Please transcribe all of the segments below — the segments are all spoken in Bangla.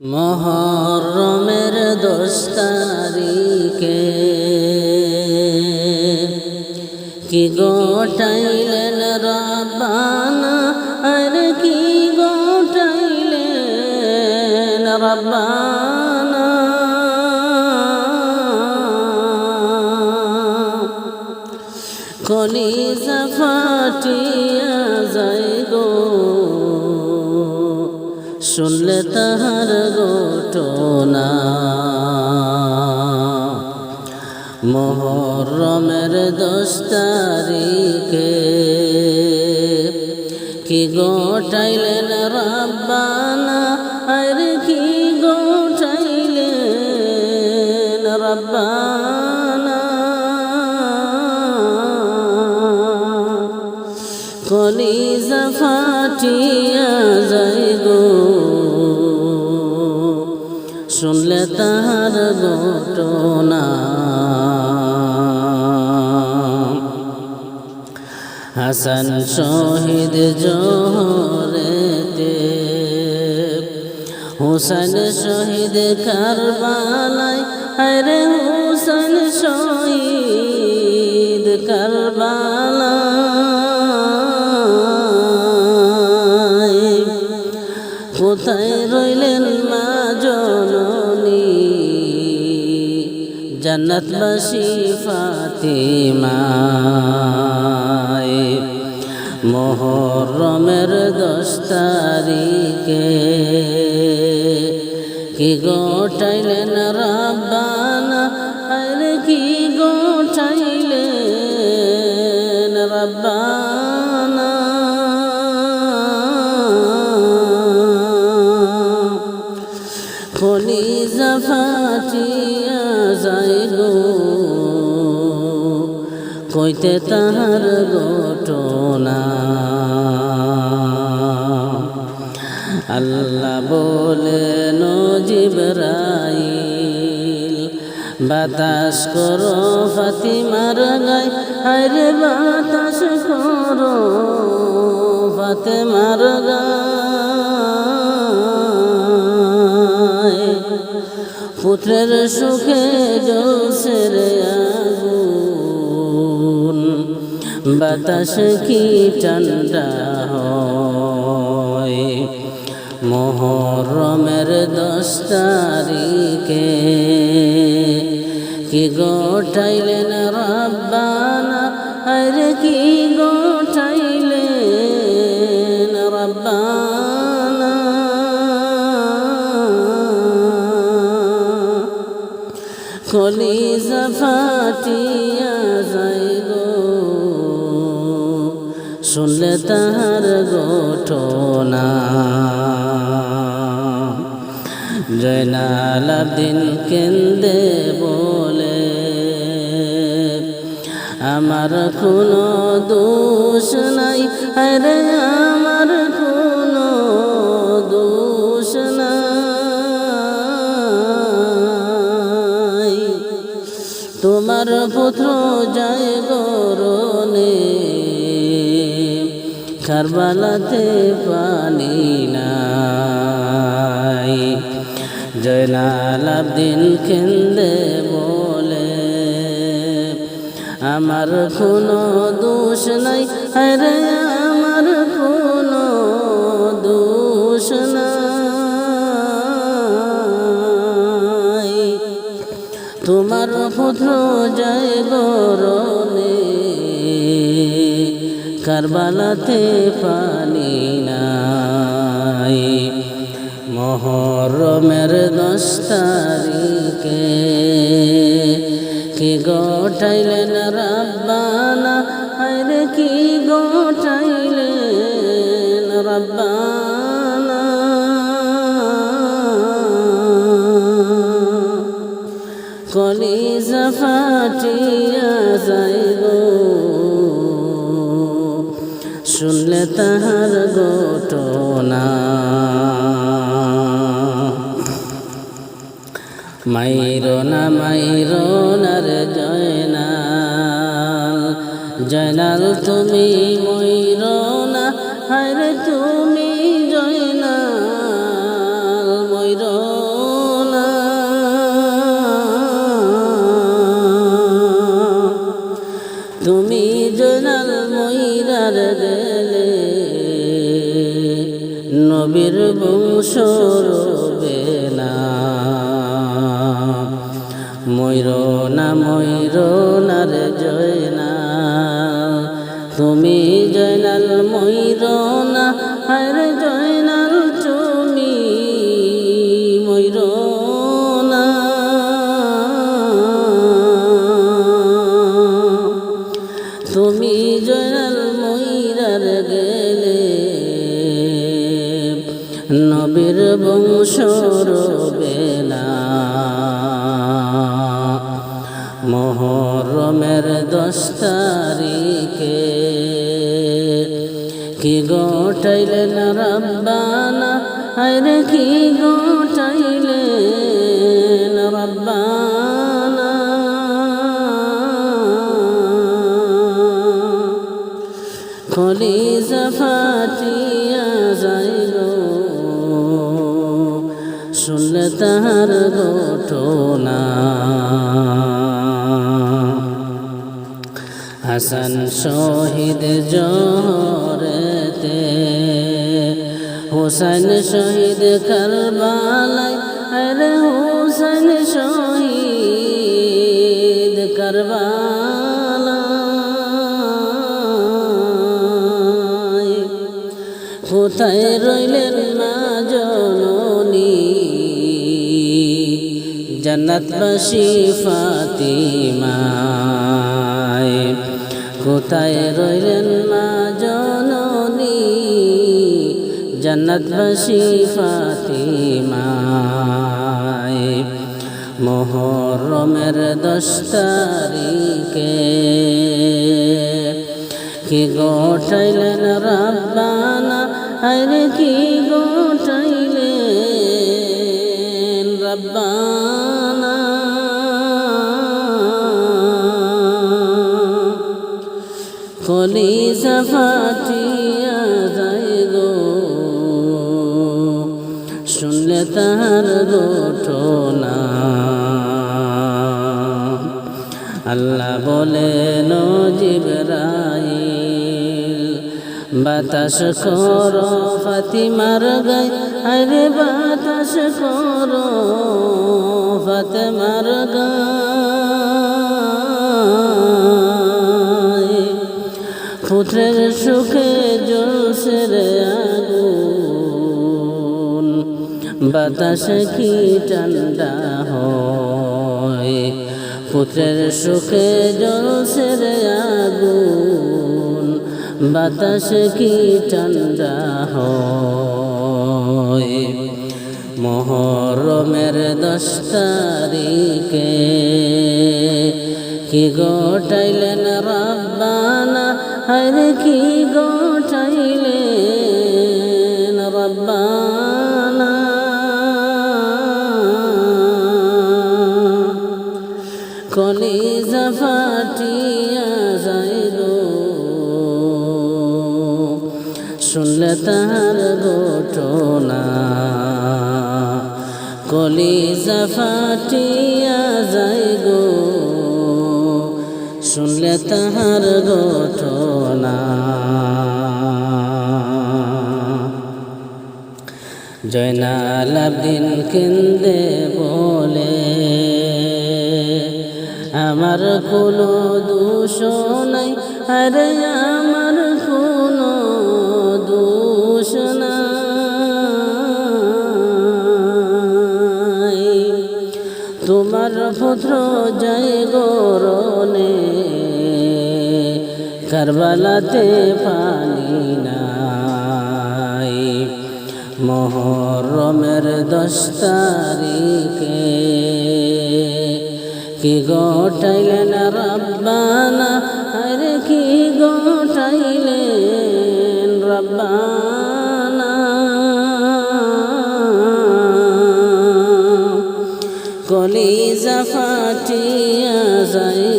মহরমের দশ তারিখে। কি গোটাইলেন রব্বানা আর কি গোটাইলেন রব্বানা। কলিজা ফাটিয়া যায় গো শুনলে তাহার ঘটনা। মোহরমের দশ তারিখে কি গোটাইলেন রব্বানা? আর কি গোটাইলেন রব্বানা? কলিজা ফাটিয়া শুনলে তাহার ঘটনা। হাসান শহীদ জহরেতে হুসেন শহীদ কারবালায়। আরে হুসেন শহীদ জান্নাতবাসী ফাতিমায় মোহরমের দশ তারিখে কি গোটাইলেন রাব্বানা? কি গোটাইলেন রাব্বানা? কইতে তাহার ঘটনা। আল্লাহ বলে নজিবরাইল বাতাস করো ফাতিমার গায়। আরে বাতাস করো ফাতেমার গায়। পুত্রের সুখে জোসের বাতাস কি হয়? মোহরমের দশ তারিখে কি গোটাইলেন রব্বানা? আরে কি গোটাইলেন রব্বানা? কলিজা ফাটিয়া যায় শুনলে তাহার ঘটনা। জয়নাল দিন কেন্দে বলে, আমার কোনো দোষ নাই আরে আমার কোনো দোষ নাই। তোমার পুত্র যায় গরনে কারবালাতে পানি নাই। জয়নাল আবদিন কেন্দে বলে, আমার কোনো দোষ নাই। আরে আমার কোনো দোষ নাই। তোমার পুত্র যায় গরনে কারবালাতে পানি নাই। মহরমের দশ তারিখে কি গোটাইলেন রাব্বানা? আরে কি গোটাইলেন রাব্বানা? কলিজা ফাটিয়া গো শুনলে তাহার ঘটনা। মাইরো না, মাইরো নার জয়নাল। জয়নাল, তুমি ময়ূর না হরে তুমি জয়নাল। সরবে না। ময়ূর না ময়ূর না রে জয়। নবীর বংশ রবে না মোহরমের দশ তারিখে কি গোটাইলেন রব্বানা? আরে কি গোটাইলেন রব্বানা? কলিজা ফাটিয়া তাহার ঘটনা। হাসান শহীদ জহরেতে হুসাইন শহীদ কারবালাই আরে হুসাইন শহীদ কারবালাই কোথায় রইলেন জন্নতবাসী ফাতিমায় কোথায় রইলেন মা জননী? জন্নতবাসী ফাতিমায় মোহরমের দশ তারিখে কি গোটাইলেন রাব্বানা? আরে কি গোটাইলেন কলিজা ফাটিয়া যায় গো শুনলে তাহার আল্লাহ বলে নজিবরাইল বাতাস কর ফাতিমার গাই আরে বাতাস কর ফাতেমার গাই পুত্রের সুখে জ্বলছে রে আগুন। বাতাসে কি ঠান্ডা হয়? পুত্রের সুখে জ্বলছে রে আগুন। বাতাসে কি ঠান্ডা হয়? মহরমের দশ তারিখে কি গোটাইলেন রব্বানা? হরে কি গোটাইলেন রব্বানা? কলিজা ফাটিয়া যায় গো শুনলে তাহার ঘটনা। কলিজা ফাটিয়া শুনলে তাহার ঘটনা। জয়নাল আবদিন কেন্দে বলে, আমার কোনো দোষ নাই, আরে আমার কোনো দোষ নাই। তোমার পুত্র জয় গরনে কারবালাতে পানি নাই। মোহরমের দশ তারিখে কি গোটাইলেন রব্বানা? আরে কি গোটাইলেন রব্বানা? কলিজা ফাটিয়া যায়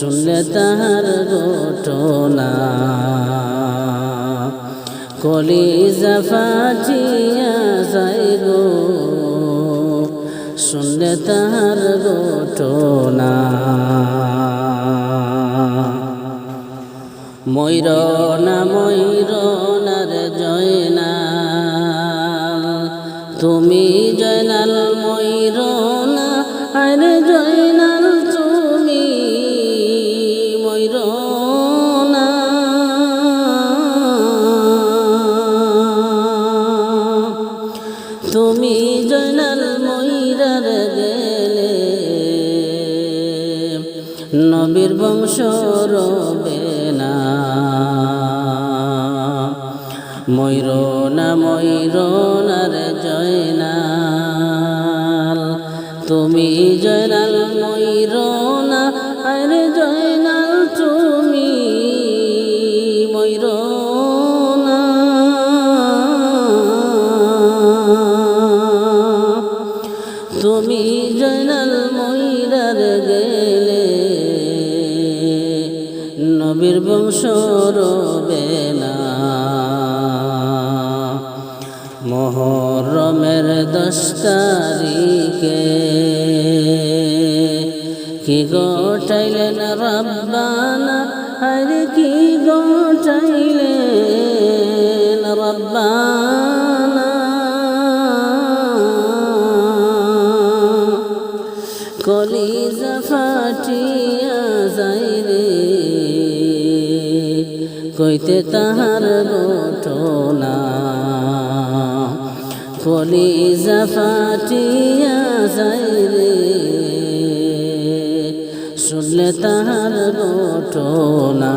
শুনলে তাহার ঘটনা কলি জাফাটিয়া যাই গো শুনলে তাহার ঘটনা ময়ূর না ময়ূর নার জয়না তুমি জয়নাল নবীর বংশ রবে না। ময়ূরনা রে জয়নাল তুমি জয়নাল ময়ূরনা কি গোটাইলেন রব্বানা? আরে কি গোটাইলেন রব্বানা? কলিজা ফাটিয়া যাই রে। কইতে তাহার ঘটনা কলিজা ফাটিয়া যাই তাহার ঘটনা